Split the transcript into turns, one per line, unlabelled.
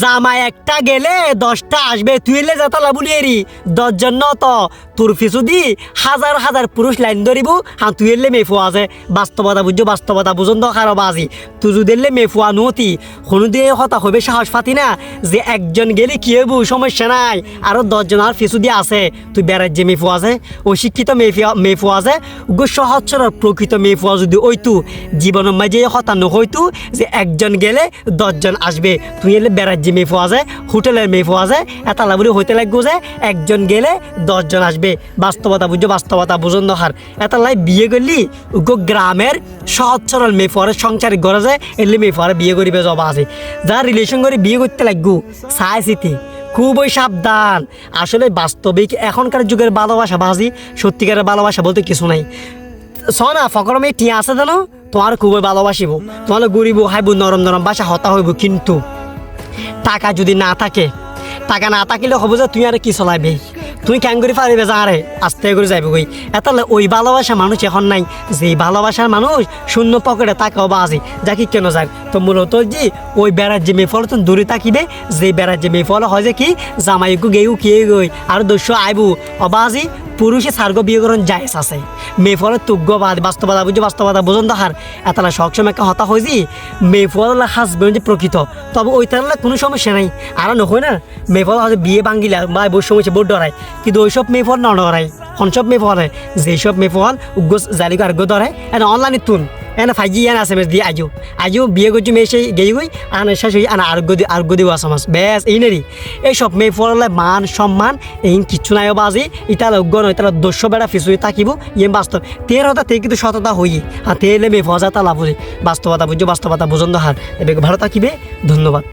জামা একটা গেলে দশটা আসবে, তুই এলে যাতা বলি এরি। দশজন তো। তোর পিছু দি হাজার হাজার পুরুষ লাইন ধরিব হ্যাঁ তুই এলে মেফু আছে। বাস্তবতা বুঝছ বাস্তবতা বুঝন দরকার বাজি। তুই যদি এলে মেফুয়া নতি কোনো দিয়ে কথা হবে সাহস পাতি না যে একজন গেলে কি হব সমস্যা নাই। আরও দশজন আর পিছু দিয়ে আছে। তুই বেড়ার যে মেফু আছে, অশিক্ষিত মেফিয়া মেফু আছে গো সহজ সরল প্রকৃত মেফুয়া যদি ওইতু জীবনের মাঝে কথা নহইতু যে একজন গেলে দশজন আসবে। তুই এলে বেড়ার যে মেফু আছে হোটেলের মেফু আছে এটা বলে হইতে লাগবো যে একজন গেলে দশজন আসবে। বাস্তবতা বুঝছ বাস্তবতা বুঝন দরকার এটা লাই বিয়ে করলি গো গ্রামের সহজ সরল মেফুয়ারের সংসারে ঘরে যায় এলে মেফুয়ারে বিয়ে করিবে জবা আছে। যারা রিলেশন করে বিয়ে করতে লাগবো, চাই চিতি খুবই সাবধান। আসলে বাস্তবিক এখনকার যুগের ভালোবাসা বাজি, সত্যিকারের ভালোবাসা বলতে কিছু নাই। শোনা ফকরমে টিয়া আছে জানো? তোমার খুবই ভালোবাসিব। তোমার গরিব হাইব, নরম নরম বাসা হতা হইব কিন্তু। টাকা যদি না থাকে, টাকা না থাকিলে হব যে তুই আর কি চলাবি তুই কেন করে পারিবে যা আরে আস্তে করে যাইবে এতালে ওই ভালোবাসা মানুষ এখন নাই। যে ভালোবাসার মানুষ শূন্য পকেটে টাকাও বাজি যাকে কেন যায়? তো মূলত যে ওই বেড়ার যে মেফল তো দূরে থাকিবে যে বেড়ার যে মেফল হয় যে কি? জামাইকু গেউ কিয়ে গই আর দস্য আইবু অবাজি পুরুষে সার্গ বিয়ে করণ জায়েজ আছে। মেফল তুগ্যবাদ বাস্তবতা বুঝে বাস্তবতা বোঝন তাহার। এতলা সবসময় একটা হতা হয়েছি মেফল হাজবেন্ড যে প্রকৃত, তবে ওই তাহলে কোনো সমস্যা নাই। আর নহয় না, মেয়ে ফল হয়তো বিয়ে ভাঙ্গিলা বা বই সমস্যা বোর্ড ডরায়, কিন্তু ওইসব মেফল না ডরায় সব ফল হয় যেসব ফল উগ্র জালিগো আর্গ ডরায় এটা অনলাইনে তুন। এনে ফাইজি এনে আছে দিয়ে আজও আজও বিয়ে করছি মেয়ে সেই গেই গই আনে শেষ হই আনা আরোগ্য দি আরোগ্য দিব আসামাস ব্যাস এই নেরি এইসব মেয়ে ফলে মান সম্মান এই কিচ্ছু নাই বাজি ইতালে অজ্ঞ নয় তাহলে দস্য বেড়া ফিসুই থাকিব ইয়ে বাস্তব তের হতা তে কিন্তু সততা হই আর তেলে মেয়ে ফজা তা লাভ বাস্তবতা বুঝো বাস্তবতা বুঝন্দ হার এবার ভালো থাকিবে ধন্যবাদ।